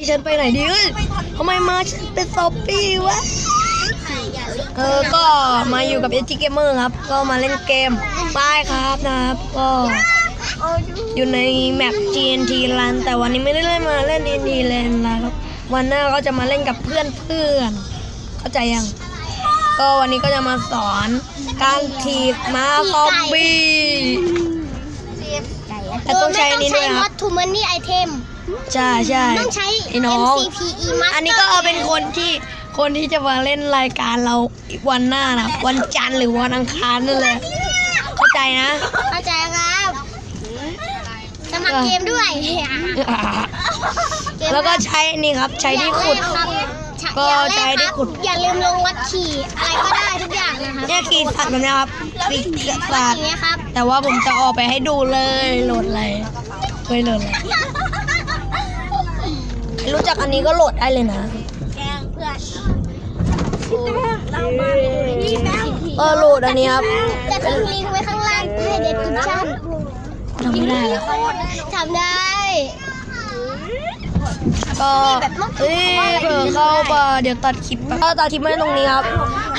ที่ฉันไปไหนดีเอ้ยทำไมมาฉันเป็นซอมบี้วะ เออ ก็มาอยู่กับ SG Gamer ครับ ก็มาเล่นเกมป้ายครับนะครับ ก็อยู่ในแมป TNT Land แต่วันนี้ไม่ได้เล่นมาเล่น TNT Land แล้วครับ วันหน้าก็จะมาเล่นกับเพื่อนเพื่อนๆเข้าใจยัง ก็วันนี้ก็จะมาสอนการถีบม้าซอมบี้แต่ต้องใช้อันนี้ด้วยครับมัตทูมันนี่ไอเทม ใช่ใช่ต้องใช้ ไอ้น้อง MCPE Master อันนี้ก็เอาเป็นคนที่คนที่จะมาเล่นรายการเราอีกวันหน้านะวันจันทร์หรือวันอังคารนั่นแหละเข้าใจนะ เข้าใจครับสมัครเกมด้วยแล้วก็ใช้นี่ครับ ใช้ที่ขุดอย่างแรครับก็อย่างแรใช้ที่ขุดครับอย่าลืมลงวัดขี่อะไรก็ได้ทุกอย่างนะครับเนี่ยขีดสัตว์แบบเนี้ยครับขีดสัวัดตอว์ย่างเงี้ยครับแต่ว่าผมจะออกไปให้ดูเลยโหลดอะไรเคยโหลดอะไรใค รรู้จักอันนี้ก็โหลดได้เลยนะ แกงเพื่อนเรามาพี่แป้งเออโหลดอันนี้ครับจะทิ้งลิงก์ไว้ข้างล่างให้เด็ดทุกชั้นทำไม่ได้แล้วทำได้ ก็เอ้ยเผื่อเข้ามาเดี๋ยวตัดคลิปไปก็ตัดคลิปไว้ตรงนี้ครับ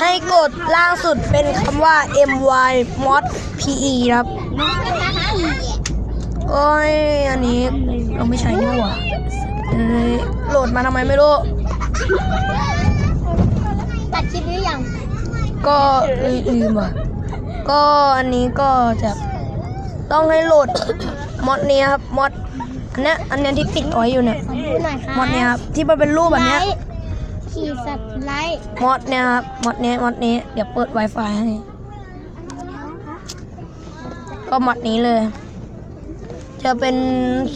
ให้กดล่างสุดเป็นคำว่า my mod pe ครับ โอ้ย อันนี้เราไม่ใช้นี่หว่าเอ้ย โหลดมาทำไมไม่รู้ ตัดคลิปหรือยัง ก็เอ้ยลืมอะ ก็อันนี้ก็จะต้องให้โหลดมอดนี้ครับมอดอันเนี้ยอันเนี้ยที่ปิดไว้อยู่เนี่ยดูหน่อยครับมอดเนี้ยครับที่มันเป็นรูปแบบเนี้ยไลค์ขี่สัตว์ไลค์มอดเนี่ยครับมอดเนี้ยมอดนี้เดี๋ยวเปิด Wi-Fi ให้ก็มอดนี้เลย จะเป็น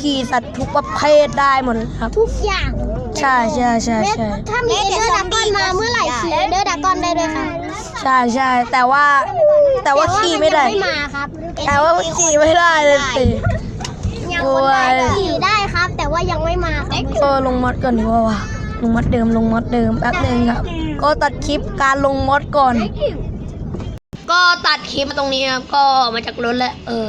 ขี่สัตว์ทุกประเภทได้หมดเลยครับ ทุกอย่างใช่ใช่ใช่ใช่ถ้ามีเอเดอร์ดักกอนมาเมื่อไหร่ขี่เอเดอร์ดักกอนได้ด้วยค่ะใช่ใช่แต่ว่าแต่ว่าขี่ไม่ได้แต่ว่ามันยังไม่มาครับ แต่ว่าขี่ไม่ได้เลยสิยังโอ้คนได้ยขี่ได้ครับ แต่ว่ายังไม่มาครับก็ลงมอดก่อนดีกว่าวะลงมอดเดิมลงมอดเดิมแป๊บหนึงครับ ก็ตัดคลิปการลงมอดก่อน ก็ตัดคลิปมาตรงนี้ครับก็มาจากรถแล้วเออ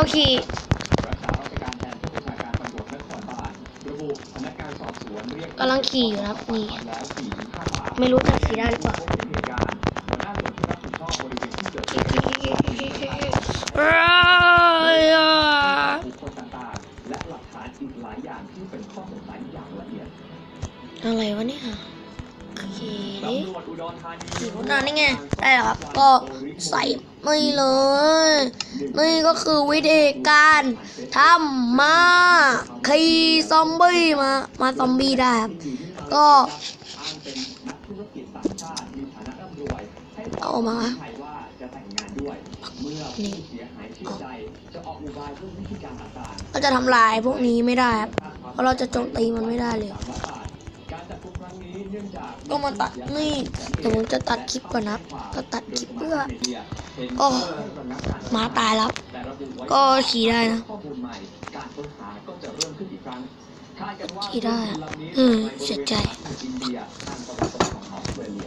อเค กำลังขี่อยู่นะครับนี่ไม่รู้จะขี่ได้หรือเปล่าอ้ายอะอะไรวะเนี่ยโขี่รถนานนี่ไงได้แล้วครับ ก็ใส่ไม่เลย นี่ก็คือวิธีการทำมาขี่ซอมบี้มา มาซอมบี้ได้ครับก็เอามานี่เอาเราจะทำลายพวกนี้ไม่ได้ครับ เพราะเราจะโจมตีมันไม่ได้เลย ก็มาตัดนี่เดี๋ยวผมจะตัดคลิปก่อนนะครับจะตัดคลิปเพื่อก็หมาตายแล้วก็ขี่ได้นะขี่ได้อะอืมเสียใจ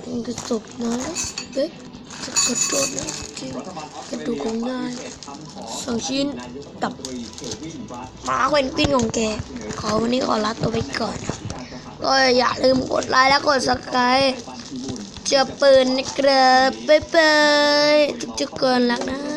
มันจะจบนะเอ๊ะจะกระโดดนะที่กระดูกของนายสองชิ้นกับหมาเควนกวินของแกขอวันนี้ขอลาตัวไปก่อนครับ ก็อย่าลืมกดไลค์และกดซับสไครต์เจอปืนนะครับบ๊ายบายจุ๊บๆก่อนรักนะ